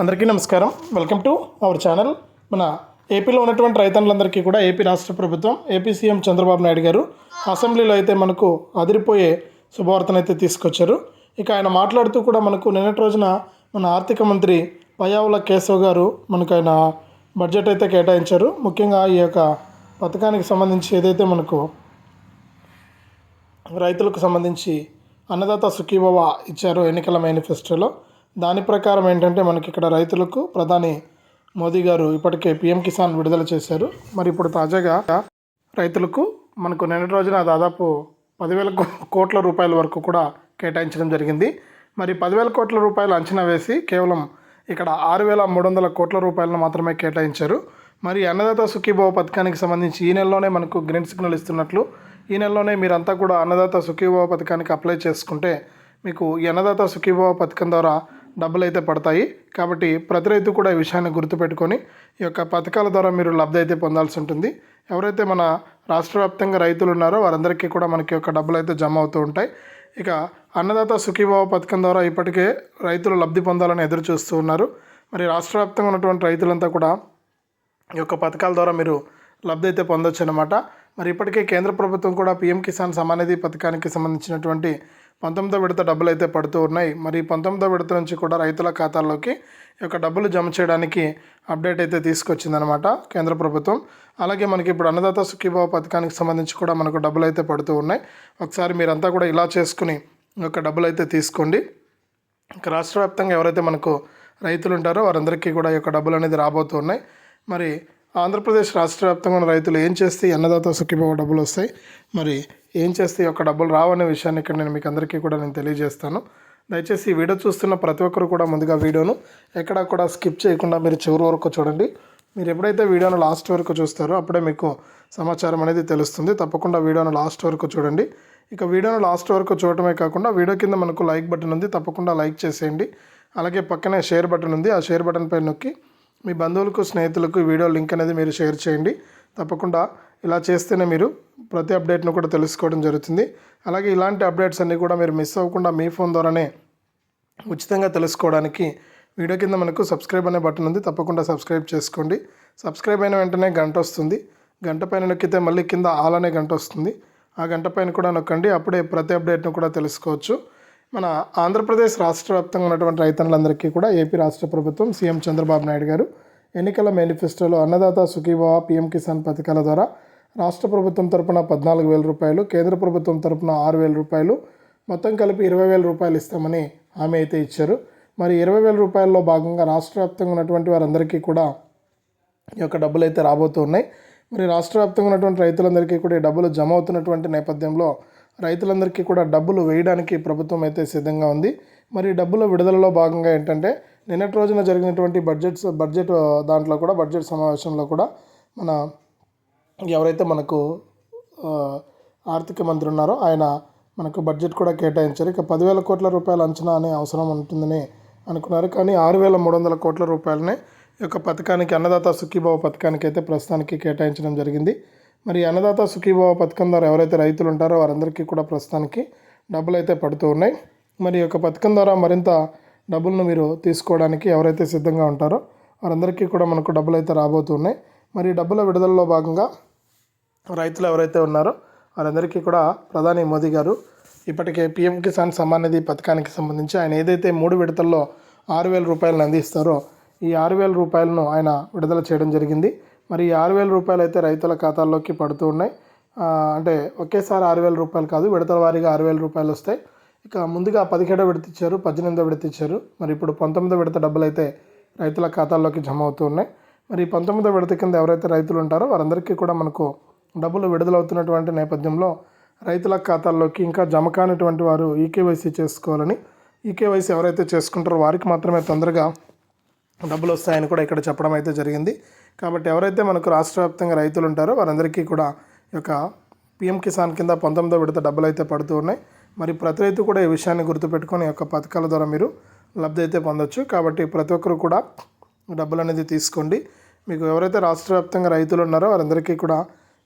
అందరికీ నమస్కారం. Welcome to our channel. మన ఏపీలో ఉన్నటువంటి రైతన్నులందరికీ కూడా ఏపీ రాష్ట్ర ప్రభుత్వం ఏపీ సీఎం చంద్రబాబు నాయుడు గారు అసెంబ్లీలో అయితే మనకు అదిరిపోయే శుభవార్తనైతే తీసుకొచ్చారు. ఇక ఆయన మాట్లాడుతూ కూడా మనకు నిన్నటి రోజున మన ఆర్థిక మంత్రి పయావుల కేశవ్ గారు మనకు ఆయన బడ్జెట్ అయితే కేటాయించారు. ముఖ్యంగా ఈ యొక్క పథకానికి సంబంధించి ఏదైతే మనకు రైతులకు సంబంధించి అన్నదాత సుఖీభవ ఇచ్చారు ఎన్నికల మేనిఫెస్టోలో దాని ప్రకారం ఏంటంటే మనకి ఇక్కడ రైతులకు ప్రధాని మోదీ గారు ఇప్పటికే పిఎం కిసాన్ విడుదల చేశారు. మరి ఇప్పుడు తాజాగా రైతులకు మనకు నిన్నటి రోజున దాదాపు పదివేల కోట్ల రూపాయల వరకు కూడా కేటాయించడం జరిగింది. మరి పదివేల కోట్ల రూపాయలు అంచనా వేసి కేవలం ఇక్కడ ఆరు వేల మూడు వందల కోట్ల రూపాయలను మాత్రమే కేటాయించారు. మరి అన్నదాత సుఖీభవ పథకానికి సంబంధించి ఈ నెలలోనే మనకు గ్రీన్ సిగ్నల్ ఇస్తున్నట్లు ఈ నెలలోనే మీరంతా కూడా అన్నదాత సుఖీభవ పథకానికి అప్లై చేసుకుంటే మీకు ఈ అన్నదాత సుఖీభవ పథకం ద్వారా డబ్బులు అయితే పడతాయి. కాబట్టి ప్రతి రైతు కూడా ఈ విషయాన్ని గుర్తుపెట్టుకొని ఈ యొక్క పథకాల ద్వారా మీరు లబ్ధి అయితే పొందాల్సి ఉంటుంది. ఎవరైతే మన రాష్ట్ర వ్యాప్తంగా రైతులు ఉన్నారో వారందరికీ కూడా మనకి యొక్క డబ్బులు అయితే జమ అవుతూ ఉంటాయి. ఇక అన్నదాత సుఖీభావ పథకం ద్వారా ఇప్పటికే రైతులు లబ్ధి పొందాలని ఎదురు చూస్తూ ఉన్నారు. మరి రాష్ట్ర వ్యాప్తంగా ఉన్నటువంటి రైతులంతా కూడా ఈ యొక్క పథకాల ద్వారా మీరు లబ్ధి అయితే పొందొచ్చు అనమాట మరి ఇప్పటికే కేంద్ర ప్రభుత్వం కూడా పీఎం కిసాన్ సమానిధి పథకానికి సంబంధించినటువంటి పంతొమ్మిదో విడత డబ్బులు అయితే పడుతూ ఉన్నాయి. మరి పంతొమ్మిదో విడత నుంచి కూడా రైతుల ఖాతాల్లోకి ఈ యొక్క డబ్బులు జమ చేయడానికి అప్డేట్ అయితే తీసుకొచ్చిందనమాట కేంద్ర ప్రభుత్వం. అలాగే మనకి ఇప్పుడు అన్నదాత సుఖీభావ పథకానికి సంబంధించి కూడా మనకు డబ్బులు అయితే పడుతూ ఉన్నాయి. ఒకసారి మీరంతా కూడా ఇలా చేసుకుని ఈ యొక్క డబ్బులు అయితే తీసుకోండి. ఇక రాష్ట్ర వ్యాప్తంగా ఎవరైతే మనకు రైతులు ఉంటారో వారందరికీ కూడా ఈ యొక్క డబ్బులు అనేది రాబోతున్నాయి మరి ఆంధ్రప్రదేశ్ రాష్ట్ర వ్యాప్తంగా ఉన్న రైతులు ఏం చేస్తే అన్నదాత సుఖీభావ డబ్బులు వస్తాయి? మరి ఏం చేస్తే ఈ యొక్క డబ్బులు రావనే విషయాన్ని ఇక్కడ నేను మీకు అందరికీ కూడా నేను తెలియజేస్తాను. దయచేసి ఈ వీడియో చూస్తున్న ప్రతి ఒక్కరు కూడా ముందుగా వీడియోను ఎక్కడా కూడా స్కిప్ చేయకుండా మీరు చివరి వరకు చూడండి. మీరు ఎప్పుడైతే వీడియోను లాస్ట్ వరకు చూస్తారో అప్పుడే మీకు సమాచారం అనేది తెలుస్తుంది. తప్పకుండా వీడియోను లాస్ట్ వరకు చూడండి. ఇక వీడియోను లాస్ట్ వరకు చూడటమే కాకుండా వీడియో కింద మనకు లైక్ బటన్ ఉంది. తప్పకుండా లైక్ చేసేయండి. అలాగే పక్కనే షేర్ బటన్ ఉంది. ఆ షేర్ బటన్ పై నొక్కి మీ బంధువులకు స్నేహితులకు వీడియో లింక్ అనేది మీరు షేర్ చేయండి. తప్పకుండా ఇలా చేస్తేనే మీరు ప్రతి అప్డేట్ను కూడా తెలుసుకోవడం జరుగుతుంది. అలాగే ఇలాంటి అప్డేట్స్ అన్నీ కూడా మీరు మిస్ అవ్వకుండా మీ ఫోన్ ద్వారానే ఉచితంగా తెలుసుకోవడానికి వీడియో కింద మనకు సబ్స్క్రైబ్ అనే బటన్ ఉంది. తప్పకుండా సబ్స్క్రైబ్ చేసుకోండి. సబ్స్క్రైబ్ అయిన వెంటనే గంట వస్తుంది. గంట పైన నొక్కితే మళ్ళీ కింద ఆల్ అనే గంట వస్తుంది. ఆ గంట పైన కూడా నొక్కండి. అప్పుడే ప్రతి అప్డేట్ను కూడా తెలుసుకోవచ్చు. మన ఆంధ్రప్రదేశ్ రాష్ట్ర వ్యాప్తంగా ఉన్నటువంటి రైతన్నులందరికీ కూడా ఏపీ రాష్ట్ర ప్రభుత్వం సీఎం చంద్రబాబు నాయుడు గారు ఎన్నికల మేనిఫెస్టోలో అన్నదాత సుఖీభావ పీఎం కిసాన్ పథకాల ద్వారా రాష్ట్ర ప్రభుత్వం తరపున పద్నాలుగు వేల రూపాయలు కేంద్ర ప్రభుత్వం తరపున ఆరు వేల రూపాయలు మొత్తం కలిపి ఇరవై వేల రూపాయలు ఇస్తామని హామీ అయితే ఇచ్చారు. మరి ఇరవై వేల రూపాయల్లో భాగంగా రాష్ట్ర వ్యాప్తంగా ఉన్నటువంటి వారందరికీ కూడా ఈ యొక్క డబ్బులు అయితే రాబోతున్నాయి మరి రాష్ట్ర వ్యాప్తంగా ఉన్నటువంటి రైతులందరికీ కూడా ఈ డబ్బులు జమ అవుతున్నటువంటి నేపథ్యంలో రైతులందరికీ కూడా డబ్బులు వేయడానికి ప్రభుత్వం అయితే సిద్ధంగా ఉంది. మరి డబ్బుల విడుదలలో భాగంగా ఏంటంటే నిన్నటి రోజున జరిగినటువంటి బడ్జెట్స్ బడ్జెట్ దాంట్లో కూడా బడ్జెట్ సమావేశంలో కూడా మన ఎవరైతే మనకు ఆర్థిక మంత్రి ఉన్నారో ఆయన మనకు బడ్జెట్ కూడా కేటాయించారు. ఇక పదివేల కోట్ల రూపాయల అంచనా అనే అవసరం ఉంటుందని అనుకున్నారు. కానీ ఆరు వేల మూడు వందల కోట్ల రూపాయలనే ఈ యొక్క పథకానికి అన్నదాత సుఖీభావ పథకానికి అయితే ప్రస్తుతానికి కేటాయించడం జరిగింది. మరి అన్నదాత సుఖీభావ పథకం ద్వారా ఎవరైతే రైతులు ఉంటారో వారందరికీ కూడా ప్రస్తుతానికి డబ్బులు అయితే పడుతూ ఉన్నాయి. మరి ఈ యొక్క పథకం ద్వారా మరింత డబ్బులను మీరు తీసుకోవడానికి ఎవరైతే సిద్ధంగా ఉంటారో వారందరికీ కూడా మనకు డబ్బులు అయితే రాబోతున్నాయి మరి డబ్బుల విడుదలలో భాగంగా రైతులు ఎవరైతే ఉన్నారో వారందరికీ కూడా ప్రధాని మోదీ గారు ఇప్పటికే పీఎం కిసాన్ సమ్మాన్ నిధి పథకానికి సంబంధించి ఆయన ఏదైతే మూడు విడతల్లో ఆరు వేల రూపాయలను అందిస్తారో ఈ ఆరు వేల రూపాయలను ఆయన విడుదల చేయడం జరిగింది. మరి ఈ ఆరు వేల రూపాయలు అయితే రైతుల ఖాతాల్లోకి పడుతూ ఉన్నాయి. అంటే ఒకేసారి ఆరు వేల రూపాయలు కాదు విడతల వారీగా ఆరు వేల రూపాయలు వస్తాయి. ఇక ముందుగా పదిహేడో విడత ఇచ్చారు పద్దెనిమిదో విడత ఇచ్చారు. మరి ఇప్పుడు పంతొమ్మిదో విడత డబ్బులు అయితే రైతుల ఖాతాల్లోకి జమ అవుతూ ఉన్నాయి. మరి పంతొమ్మిదో విడత కింద ఎవరైతే రైతులు ఉంటారో వారందరికీ కూడా మనకు డబ్బులు విడుదలవుతున్నటువంటి నేపథ్యంలో రైతుల ఖాతాల్లోకి ఇంకా జమ కానిటువంటి వారు ఈకేవైసీ చేసుకోవాలని ఈకేవైసీ ఎవరైతే చేసుకుంటారో వారికి మాత్రమే తొందరగా డబ్బులు వస్తాయని కూడా ఇక్కడ చెప్పడం అయితే జరిగింది. కాబట్టి ఎవరైతే మనకు రాష్ట్ర వ్యాప్తంగా రైతులు ఉంటారో వారందరికీ కూడా ఈ యొక్క పిఎం కిసాన్ కింద పంతొమ్మిదో విడత డబ్బులు అయితే పడుతూ ఉన్నాయి. మరి ప్రతి రైతు కూడా ఈ విషయాన్ని గుర్తుపెట్టుకొని ఈ యొక్క పథకాల ద్వారా మీరు లబ్ధి అయితే పొందొచ్చు. కాబట్టి ప్రతి ఒక్కరు కూడా డబ్బులు అనేది తీసుకోండి. మీకు ఎవరైతే రాష్ట్ర వ్యాప్తంగా రైతులు ఉన్నారో వారందరికీ కూడా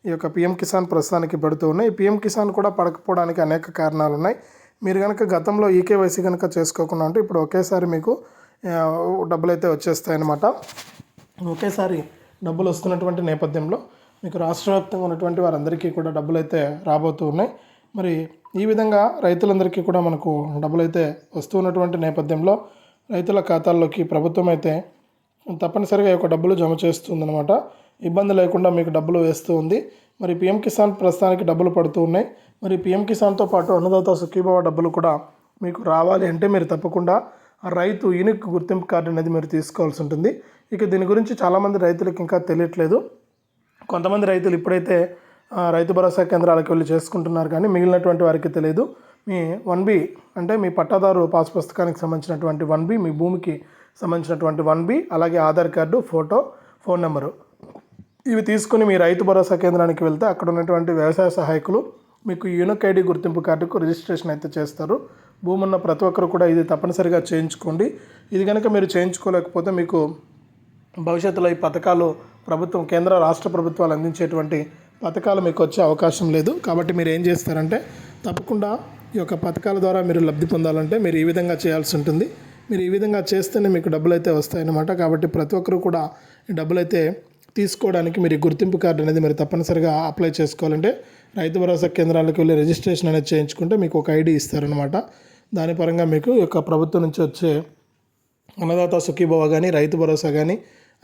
ఈ యొక్క పిఎం కిసాన్ ప్రస్తుతానికి పడుతూ ఉన్నాయి. ఈ పిఎం కిసాన్ కూడా పడకపోవడానికి అనేక కారణాలు ఉన్నాయి. మీరు కనుక గతంలో ఈకేవైసీ కనుక చేసుకోకుండా ఉంటే ఇప్పుడు ఒకేసారి మీకు డబ్బులు అయితే వచ్చేస్తాయన్నమాట. ఒకేసారి డబ్బులు వస్తున్నటువంటి నేపథ్యంలో మీకు రాష్ట్ర వ్యాప్తంగా ఉన్నటువంటి వారందరికీ కూడా డబ్బులు అయితే రాబోతూ ఉన్నాయి. మరి ఈ విధంగా రైతులందరికీ కూడా మనకు డబ్బులు అయితే వస్తూ ఉన్నటువంటి నేపథ్యంలో రైతుల ఖాతాల్లోకి ప్రభుత్వం అయితే తప్పనిసరిగా ఈ యొక్క డబ్బులు జమ చేస్తుందన్నమాట. ఇబ్బంది లేకుండా మీకు డబ్బులు వేస్తూ ఉంది. మరి పిఎం కిసాన్ ప్రస్తుతానికి డబ్బులు పడుతూ ఉన్నాయి. మరి పిఎం కిసాన్తో పాటు అన్నదాత సుఖీభావ డబ్బులు కూడా మీకు రావాలి అంటే మీరు తప్పకుండా రైతు యూనిక్ గుర్తింపు కార్డు అనేది మీరు తీసుకోవాల్సి ఉంటుంది. ఇక దీని గురించి చాలామంది రైతులకు ఇంకా తెలియట్లేదు. కొంతమంది రైతులు ఇప్పుడైతే రైతు భరోసా కేంద్రాలకు వెళ్ళి చేసుకుంటున్నారు కానీ మిగిలినటువంటి వారికి తెలియదు. మీ వన్ బి అంటే మీ పట్టాదారు పాస్ పుస్తకానికి సంబంధించినటువంటి వన్ బి మీ భూమికి సంబంధించినటువంటి వన్ బి అలాగే Aadhaar card photo phone number. ఇవి తీసుకుని మీ రైతు భరోసా కేంద్రానికి వెళ్తే అక్కడ ఉన్నటువంటి వ్యవసాయ సహాయకులు మీకు యూనిక్ ఐడి గుర్తింపు కార్డుకు రిజిస్ట్రేషన్ అయితే చేస్తారు. భూమి ఉన్న ప్రతి ఒక్కరు కూడా ఇది తప్పనిసరిగా చేయించుకోండి. ఇది కనుక మీరు చేయించుకోలేకపోతే మీకు భవిష్యత్తులో ఈ పథకాలు ప్రభుత్వం కేంద్ర రాష్ట్ర ప్రభుత్వాలు అందించేటువంటి పథకాలు మీకు వచ్చే అవకాశం లేదు. కాబట్టి మీరు ఏం చేస్తారంటే తప్పకుండా ఈ యొక్క పథకాల ద్వారా మీరు లబ్ధి పొందాలంటే మీరు ఈ విధంగా చేయాల్సి ఉంటుంది. మీరు ఈ విధంగా చేస్తేనే మీకు డబ్బులు అయితే వస్తాయన్నమాట. కాబట్టి ప్రతి ఒక్కరు కూడా ఈ డబ్బులు అయితే తీసుకోవడానికి మీరు గుర్తింపు కార్డు అనేది మీరు తప్పనిసరిగా అప్లై చేసుకోవాలంటే రైతు భరోసా కేంద్రాలకు వెళ్ళి రిజిస్ట్రేషన్ అనేది చేయించుకుంటే మీకు ఒక ఐడి ఇస్తారనమాట దాని పరంగా మీకు ఈ యొక్క ప్రభుత్వం నుంచి వచ్చే అన్నదాత సుఖీభవ కానీ రైతు భరోసా కానీ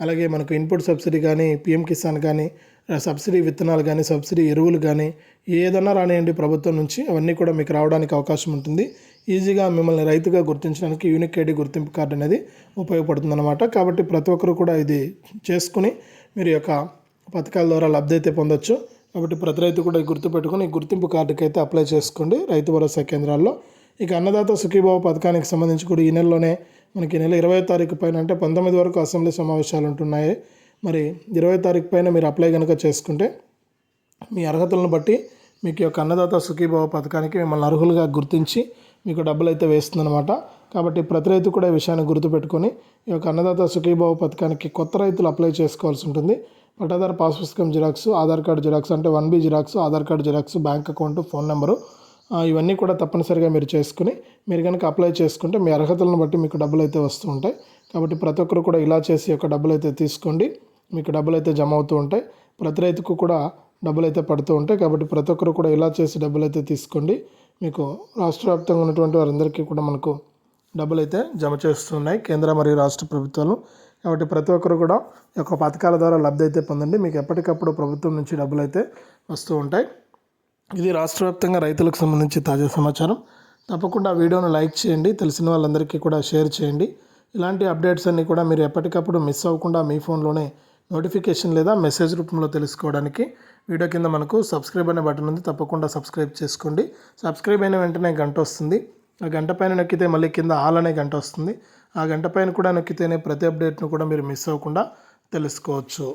అలాగే మనకు ఇన్పుట్ సబ్సిడీ కానీ పిఎం కిసాన్ కానీ సబ్సిడీ విత్తనాలు కానీ సబ్సిడీ ఎరువులు కానీ ఏదన్నా రానియండి ప్రభుత్వం నుంచి అవన్నీ కూడా మీకు రావడానికి అవకాశం ఉంటుంది. ఈజీగా మిమ్మల్ని రైతుగా గుర్తించడానికి యూనిక్ ఐడి గుర్తింపు కార్డు అనేది ఉపయోగపడుతుందన్నమాట. కాబట్టి ప్రతి ఒక్కరు కూడా ఇది చేసుకుని మీరు యొక్క పథకాల ద్వారా లబ్ధి అయితే పొందొచ్చు. కాబట్టి ప్రతి రైతు కూడా గుర్తుపెట్టుకుని గుర్తింపు కార్డుకి అయితే అప్లై చేసుకోండి. రైతు భరోసా కేంద్రాల్లో ఇక అన్నదాత సుఖీభావ పథకానికి సంబంధించి కూడా ఈ నెలలోనే మనకి నెల ఇరవై తారీఖు పైన అంటే పంతొమ్మిది వరకు అసెంబ్లీ సమావేశాలు ఉంటున్నాయి. మరి ఇరవై తారీఖు పైన మీరు అప్లై కనుక చేసుకుంటే మీ అర్హతలను బట్టి మీకు యొక్క అన్నదాత సుఖీభావ పథకానికి మిమ్మల్ని అర్హులుగా గుర్తించి మీకు డబ్బులు అయితే వేస్తుందన్నమాట. కాబట్టి ప్రతి రైతు కూడా ఈ విషయాన్ని గుర్తుపెట్టుకొని ఈ యొక్క అన్నదాత సుఖీభావ పథకానికి కొత్త రైతులు అప్లై చేసుకోవాల్సి ఉంటుంది. పట్టాదారు పాస్ పుస్తకం జిరాక్స్ ఆధార్ కార్డు జిరాక్స్ అంటే one B xerox Aadhaar card xerox bank account phone number ఇవన్నీ కూడా తప్పనిసరిగా మీరు చేసుకుని మీరు కనుక అప్లై చేసుకుంటే మీ అర్హతలను బట్టి మీకు డబ్బులు అయితే వస్తూ ఉంటాయి. కాబట్టి ప్రతి ఒక్కరు కూడా ఇలా చేసి యొక్క డబ్బులు అయితే తీసుకోండి. మీకు డబ్బులు అయితే జమ అవుతూ ఉంటాయి. ప్రతి రైతుకు కూడా డబ్బులు అయితే పడుతూ ఉంటాయి. కాబట్టి ప్రతి ఒక్కరు కూడా ఇలా చేసి డబ్బులు అయితే తీసుకోండి. మీకు రాష్ట్ర వ్యాప్తంగా ఉన్నటువంటి వారందరికీ కూడా మనకు డబ్బులు అయితే జమ చేస్తున్నాయి కేంద్ర మరియు రాష్ట్ర ప్రభుత్వాలు. కాబట్టి ప్రతి ఒక్కరు కూడా ఈ యొక్క పథకాల ద్వారా లబ్ధి అయితే పొందండి. మీకు ఎప్పటికప్పుడు ప్రభుత్వం నుంచి డబ్బులు అయితే వస్తూ ఉంటాయి. ఇది రాష్ట్ర వ్యాప్తంగా రైతులకు సంబంధించి తాజా సమాచారం. తప్పకుండా వీడియోను లైక్ చేయండి తెలిసిన వాళ్ళందరికీ కూడా షేర్ చేయండి. ఇలాంటి అప్డేట్స్ అన్నీ కూడా మీరు ఎప్పటికప్పుడు మిస్ అవ్వకుండా మీ ఫోన్లోనే నోటిఫికేషన్ లేదా మెసేజ్ రూపంలో తెలుసుకోవడానికి వీడియో కింద మనకు సబ్స్క్రైబ్ అనే బటన్ ఉంది. తప్పకుండా సబ్స్క్రైబ్ చేసుకోండి. సబ్స్క్రైబ్ అయిన వెంటనే గంట వస్తుంది. ఆ గంట పైన నొక్కితే మళ్ళీ కింద ఆల్ అనే గంట వస్తుంది. ఆ గంట పైన కూడా నొక్కితేనే ప్రతి అప్డేట్ను కూడా మీరు మిస్ అవ్వకుండా తెలుసుకోవచ్చు.